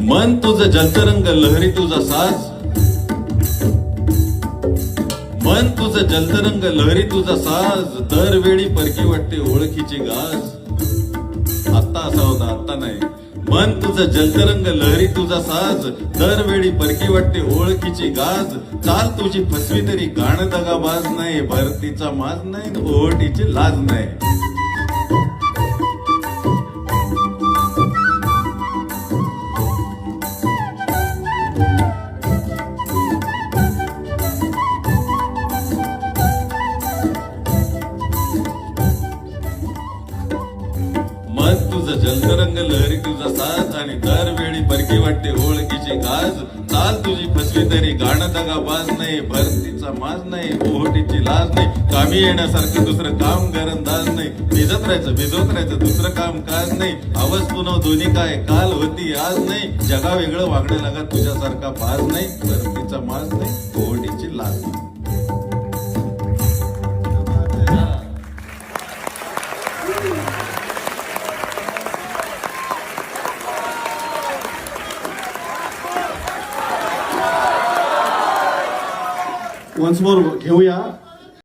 मन तुझं जलतरंग लहरी तुझा साज. मन तुझं जलतरंग लहरी तुझा साज. दरवेळी परकी वाटते ओळखीची गाज. आत्ता असा होता आत्ता नाही. मन तुझं जलतरंग लहरी तुझा साज. दरवेळी परकी वाटते ओळखीची गाज. चाल तुझी फसवी तरी गाणं दगाबाज नाही. भरतीचा माज नाही ओटीची लाज नाही. तुझं जलतरंग लहरी तुझा साज आणि दरवेळी परकी वाटते ओळखीची गाज चाल तुझी फसवी तरी गाणं दगा बाज नाही भरतीचा माज नाही ओहोटीची लाज नाही. कामी येण्यासारखं दुसरं काम गरंदाज नाही. भिजत राहायचं भिजवत राहायचं दुसरं काम काज नाही. आवाज पुन्हा दोन्ही काय काल होती आज नाही. जगा वेगळं वागण्या लागा तुझ्यासारखा बाज नाही. भरतीचा माज नाही ओहोटीची लाज नाही. वन्स मोर घेऊया